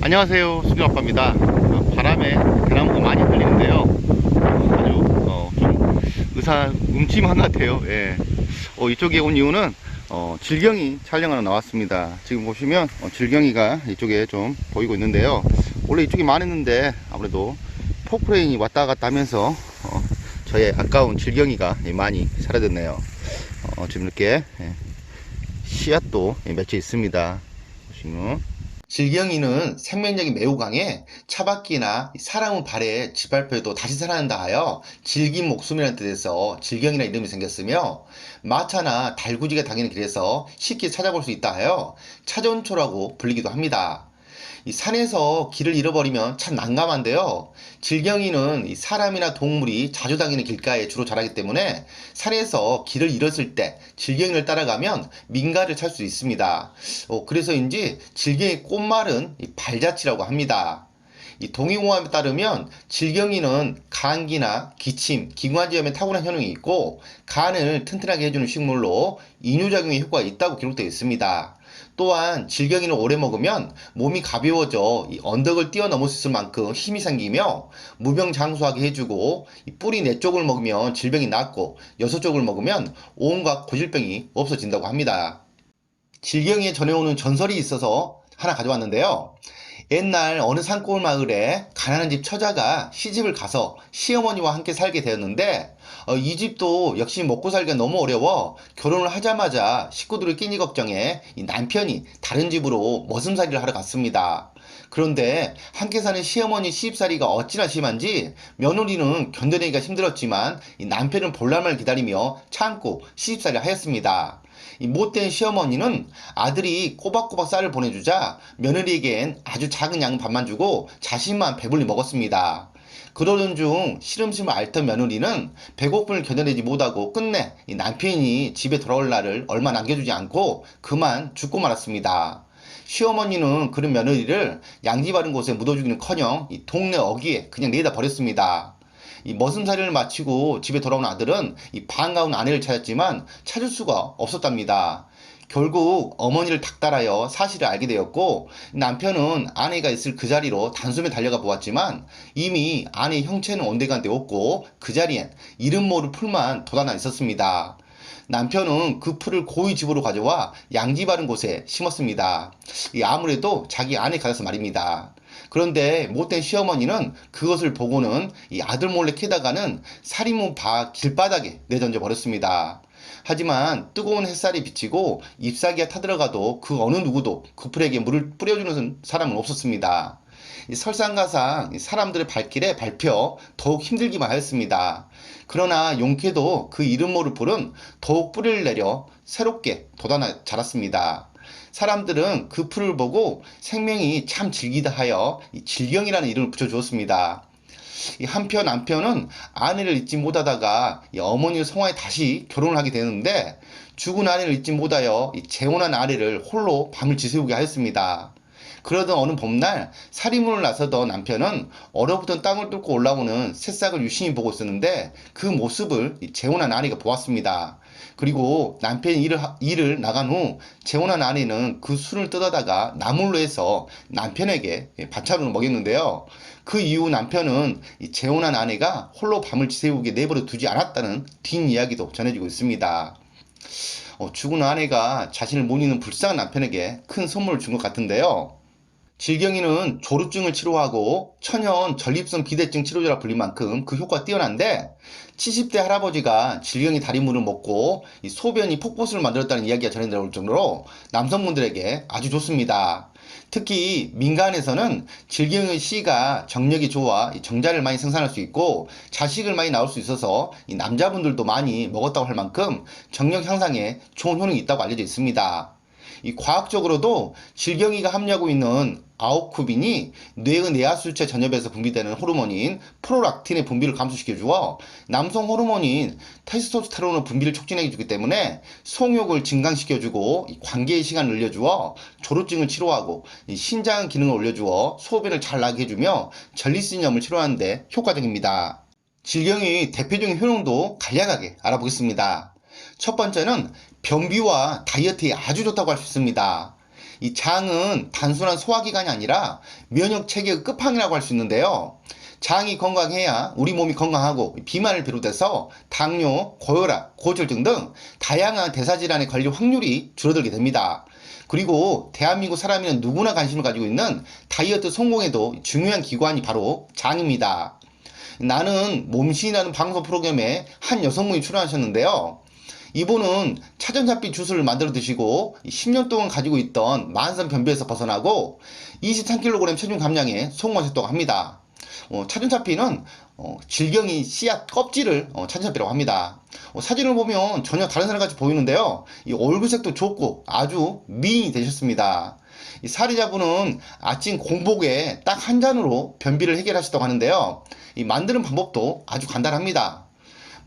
안녕하세요 수경아빠입니다. 어, 바람에 대나무가 많이 흘리는데요. 아주 어, 좀 의사 것 같아요. 예. 어, 이쪽에 온 이유는 어, 질경이 촬영하러 나왔습니다. 지금 보시면 어, 질경이가 이쪽에 좀 보이고 있는데요. 원래 이쪽이 많았는데 아무래도 포크레인이 왔다 갔다 하면서 어, 저의 아까운 질경이가 예, 많이 사라졌네요. 어, 지금 이렇게 예, 씨앗도 예, 맺혀 있습니다. 보시면 질경이는 생명력이 매우 강해 차바퀴나 사람의 발에 짓밟혀도 다시 살아난다 하여 질긴 목숨이라는 뜻에서 질경이라는 이름이 생겼으며 마차나 달구지가 다니는 길에서 쉽게 찾아볼 수 있다 하여 차전초라고 불리기도 합니다. 이 산에서 길을 잃어버리면 참 난감한데요. 질경이는 이 사람이나 동물이 자주 다니는 길가에 주로 자라기 때문에 산에서 길을 잃었을 때 질경이를 따라가면 민가를 찾을 수 있습니다. 어, 그래서인지 질경이 꽃말은 이 발자취라고 합니다. 이 동의공감에 따르면 질경이는 감기나 기침, 기관지염에 탁월한 효능이 있고 간을 튼튼하게 해주는 식물로 이뇨작용의 효과가 있다고 기록되어 있습니다. 또한 질경이는 오래 먹으면 몸이 가벼워져 이 언덕을 뛰어넘을 수 있을 만큼 힘이 생기며 무병장수하게 해주고 이 뿌리 네 쪽을 먹으면 질병이 낫고 여섯 쪽을 먹으면 온갖 고질병이 없어진다고 합니다. 질경이에 전해오는 전설이 있어서 하나 가져왔는데요. 옛날 어느 산골 마을에 가난한 집 처자가 시집을 가서 시어머니와 함께 살게 되었는데 어, 이 집도 역시 먹고 살기가 너무 어려워 결혼을 하자마자 식구들의 끼니 걱정에 이 남편이 다른 집으로 머슴살이를 하러 갔습니다. 그런데 함께 사는 시어머니 시집살이가 어찌나 심한지 며느리는 견뎌내기가 힘들었지만 이 남편은 볼날만 기다리며 참고 시집살이 하였습니다. 이 못된 시어머니는 아들이 꼬박꼬박 쌀을 보내주자 며느리에겐 아주 작은 양 밥만 주고 자신만 배불리 먹었습니다. 그러던 중 시름심을 앓던 며느리는 배고픔을 견뎌내지 못하고 끝내 이 남편이 집에 돌아올 날을 얼마 남겨주지 않고 그만 죽고 말았습니다. 시어머니는 그런 며느리를 양지 바른 곳에 묻어주기는커녕 이 동네 어귀에 그냥 내다 버렸습니다. 이 머슴살이를 마치고 집에 돌아온 아들은 이 반가운 아내를 찾았지만 찾을 수가 없었답니다. 결국 어머니를 닥달하여 사실을 알게 되었고 남편은 아내가 있을 그 자리로 단숨에 달려가 보았지만 이미 아내의 형체는 온데간데 없고 그 자리엔 이름 모를 풀만 돋아나 있었습니다. 남편은 그 풀을 고이 집으로 가져와 양지 바른 곳에 심었습니다. 이 아무래도 자기 아내 가져서 말입니다. 그런데 못된 시어머니는 그것을 보고는 이 아들 몰래 캐다가는 살인문 바 길바닥에 내던져 버렸습니다. 하지만 뜨거운 햇살이 비치고 잎사귀가 타들어가도 그 어느 누구도 그 풀에게 물을 뿌려주는 사람은 없었습니다. 이 설상가상 이 사람들의 발길에 밟혀 더욱 힘들기만 하였습니다. 그러나 용케도 그 이름 모를 풀은 더욱 뿌리를 내려 새롭게 돋아나 자랐습니다. 사람들은 그 풀을 보고 생명이 참 질기다 하여 이 질경이라는 이름을 붙여주었습니다. 이 한편 남편은 아내를 잊지 못하다가 이 어머니의 성화에 다시 결혼을 하게 되는데 죽은 아내를 잊지 못하여 이 재혼한 아내를 홀로 밤을 지새우게 하였습니다. 그러던 어느 봄날 살인문을 나서던 남편은 얼어붙은 땅을 뚫고 올라오는 새싹을 유심히 보고 있었는데 그 모습을 이 재혼한 아내가 보았습니다. 그리고 남편이 일을, 하- 일을 나간 후 재혼한 아내는 그 술을 뜯어다가 나물로 해서 남편에게 반찬으로 먹였는데요. 그 이후 남편은 이 재혼한 아내가 홀로 밤을 지새우게 내버려 두지 않았다는 뒷이야기도 전해지고 있습니다. 어, 죽은 아내가 자신을 못 잊는 불쌍한 남편에게 큰 선물을 준 것 같은데요. 질경이는 조루증을 치료하고 천연 전립선 비대증 치료제라 불릴 만큼 그 효과가 뛰어난데 70대 할아버지가 질경이 다리물을 먹고 이 소변이 폭포수를 만들었다는 이야기가 전해질 정도로 남성분들에게 아주 좋습니다. 특히 민간에서는 질경의 씨가 정력이 좋아 이 정자를 많이 생산할 수 있고 자식을 많이 낳을 수 있어서 이 남자분들도 많이 먹었다고 할 만큼 정력 향상에 좋은 효능이 있다고 알려져 있습니다. 이 과학적으로도 질경이가 함유하고 있는 아오쿠빈이 뇌의 내하수체 전엽에서 분비되는 호르몬인 프로락틴의 분비를 감소시켜 주어 남성 호르몬인 테스토스테론의 분비를 촉진해 주기 때문에 성욕을 증강시켜 주고 관계의 시간을 늘려 주어 조루증을 치료하고 이 신장 기능을 올려 주어 소변을 잘 나게 해 주며 전리신염을 치료하는 데 효과적입니다. 질경의 대표적인 효능도 간략하게 알아보겠습니다. 첫 번째는 변비와 다이어트에 아주 좋다고 할 수 있습니다. 이 장은 단순한 소화기관이 아니라 면역 체계의 끝판이라고 할 수 있는데요. 장이 건강해야 우리 몸이 건강하고 비만을 비롯해서 당뇨, 고혈압, 고지혈증 등 다양한 대사질환에 걸릴 확률이 줄어들게 됩니다. 그리고 대한민국 사람이면 누구나 관심을 가지고 있는 다이어트 성공에도 중요한 기관이 바로 장입니다. 나는 몸신이라는 방송 프로그램에 한 여성분이 출연하셨는데요. 이분은 차전잡비 주스를 만들어 드시고 10년 동안 가지고 있던 만성 변비에서 벗어나고 23kg 체중 감량에 성공하셨다고 합니다. 어, 차전잡비는 어, 질경이 씨앗 껍질을 어, 차전잡비라고 합니다. 어, 사진을 보면 전혀 다른 사람 같이 보이는데요. 이 얼굴색도 좋고 아주 미인이 되셨습니다. 이 사리자분은 아침 공복에 딱 한 잔으로 변비를 해결하셨다고 하는데요. 이 만드는 방법도 아주 간단합니다.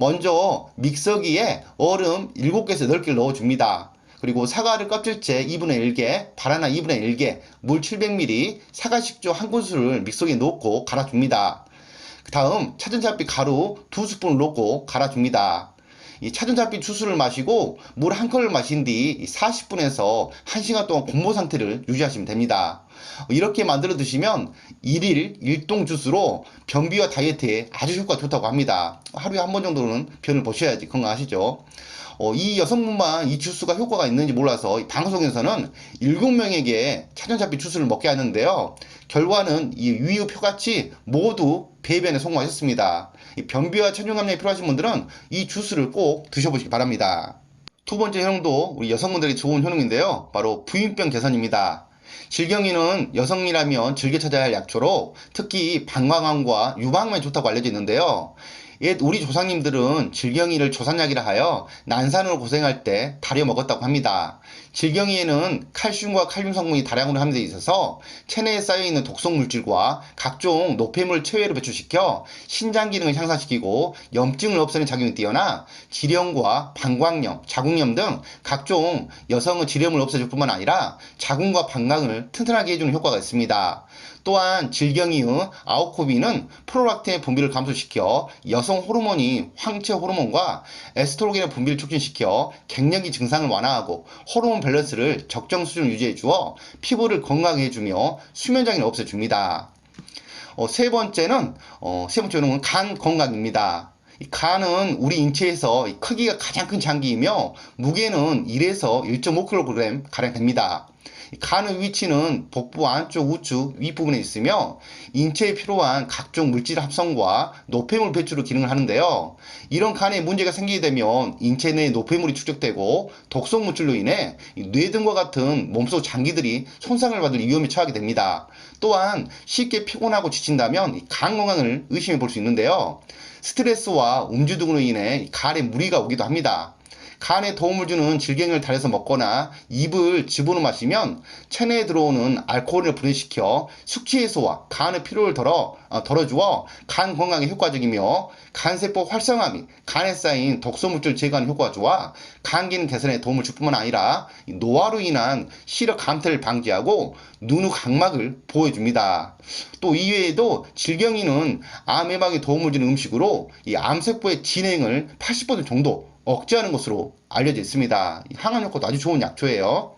먼저 믹서기에 얼음 7개에서 8개를 넣어줍니다. 그리고 사과를 껍질째 2분의 1개, 바나나 2분의 1개, 물 700ml, 사과 식초 한 큰술을 믹서기에 넣고 갈아줍니다. 그 다음 차전잡비 가루 2스푼을 넣고 갈아줍니다. 이 차전잡비 주스를 마시고 물 한 컵을 마신 뒤 40분에서 1시간 동안 공모 상태를 유지하시면 됩니다. 이렇게 만들어 드시면 1일 1동 주스로 변비와 다이어트에 아주 효과가 좋다고 합니다. 하루에 한 번 정도는 변을 보셔야지 건강하시죠. 어, 이 여성분만 이 주스가 효과가 있는지 몰라서 이 방송에서는 7명에게 차전잡비 주스를 먹게 하는데요. 결과는 이 위의 표같이 모두 배변에 성공하셨습니다. 이 변비와 체중 감량이 필요하신 분들은 이 주스를 꼭 드셔보시기 바랍니다. 두 번째 효능도 우리 여성분들이 좋은 효능인데요. 바로 부인병 개선입니다. 질경이는 여성이라면 즐겨 찾아야 할 약초로 특히 방광암과 유방암에 좋다고 알려져 있는데요. 옛 우리 조상님들은 질경이를 조산약이라 하여 난산으로 고생할 때 다려 먹었다고 합니다. 질경이에는 칼슘과 칼륨 성분이 다량으로 함유되어 있어서 체내에 쌓여있는 독성 물질과 각종 노폐물 체외로 배출시켜 신장 기능을 향상시키고 염증을 없애는 작용이 뛰어나 지령과 방광염, 자궁염 등 각종 여성의 지렴을 없애줄 뿐만 아니라 자궁과 방광을 튼튼하게 해주는 효과가 있습니다. 또한 질경이의 아우코비는 프로락틴의 분비를 감소시켜 여성 호르몬이 황체 호르몬과 에스트로겐의 분비를 촉진시켜 갱년기 증상을 완화하고 호르몬 밸런스를 적정 수준을 유지해 주어 피부를 건강하게 해주며 수면 장애를 없애줍니다. 어, 세 번째는 어, 세 번째 는간 건강입니다. 이 간은 우리 인체에서 이 크기가 가장 큰 장기이며 무게는 1에서 1.5kg 가량 됩니다. 이 간의 위치는 복부 안쪽 우측 윗부분에 있으며 인체에 필요한 각종 물질 합성과 노폐물 배출을 기능을 하는데요. 이런 간에 문제가 생기게 되면 인체 내에 노폐물이 축적되고 독성 물질로 인해 이 뇌등과 같은 몸속 장기들이 손상을 받을 위험에 처하게 됩니다. 또한 쉽게 피곤하고 지친다면 이간 건강을 의심해 볼 수 있는데요. 스트레스와 음주 등으로 인해 간에 무리가 오기도 합니다. 간에 도움을 주는 질경을 달여서 먹거나 입을 집어넣어 마시면 체내에 들어오는 알코올을 분해시켜 숙취 해소와 간의 피로를 덜어 어, 덜어주어 간 건강에 효과적이며 간세포 활성화 및 간에 쌓인 독소물질 제거하는 효과가 좋아 간 기능 개선에 도움을 줄 뿐만 아니라 이 노화로 인한 시력 감퇴를 방지하고 눈의 각막을 보호해줍니다. 또 이외에도 질경이는 암 예방에 도움을 주는 음식으로 이 암세포의 진행을 80% 정도 억제하는 것으로 알려져 있습니다. 이 항암 효과도 아주 좋은 약초예요.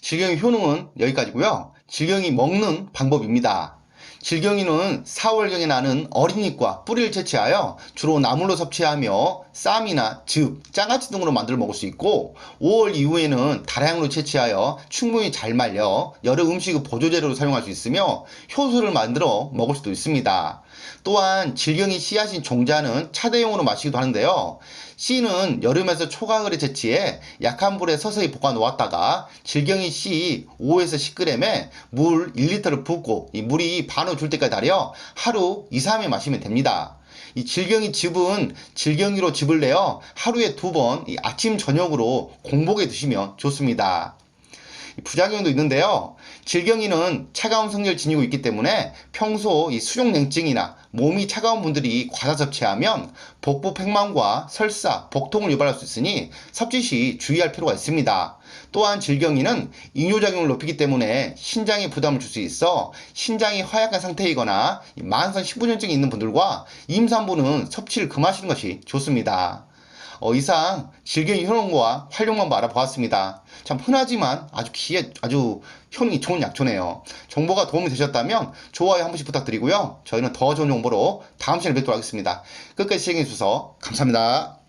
질경의 효능은 여기까지고요. 질경이 먹는 방법입니다. 질경이는 4월경에 나는 어린잎과 뿌리를 채취하여 주로 나물로 섭취하며 쌈이나 즙, 장아찌 등으로 만들어 먹을 수 있고 5월 이후에는 다량으로 채취하여 충분히 잘 말려 여러 음식의 보조재료로 사용할 수 있으며 효소를 만들어 먹을 수도 있습니다. 또한 질경이 씨앗인 종자는 차대용으로 마시기도 하는데요. 씨는 여름에서 초가을에 채취해 약한 불에 서서히 볶아 놓았다가 질경이 씨 5에서 10g에 물 1리터를 붓고 이 물이 반을 줄 때까지 달여 하루 2, 3회 마시면 됩니다. 이 질경이 즙은 질경이로 즙을 내어 하루에 두 번 아침 저녁으로 공복에 드시면 좋습니다. 부작용도 있는데요. 질경이는 차가운 성질을 지니고 있기 때문에 평소 이 수족냉증이나 몸이 차가운 분들이 과다 섭취하면 복부 팽만과 설사, 복통을 유발할 수 있으니 섭취 시 주의할 필요가 있습니다. 또한 질경이는 이뇨작용을 높이기 때문에 신장에 부담을 줄 수 있어 신장이 허약한 상태이거나 만성 식부전증이 있는 분들과 임산부는 섭취를 금하시는 것이 좋습니다. 어, 이상 질경이 효능과 활용만 알아보았습니다. 참 흔하지만 아주 기에 아주 효능이 좋은 약초네요. 정보가 도움이 되셨다면 좋아요 한 번씩 부탁드리고요. 저희는 더 좋은 정보로 다음 시간에 뵙도록 하겠습니다. 끝까지 시청해 주셔서 감사합니다.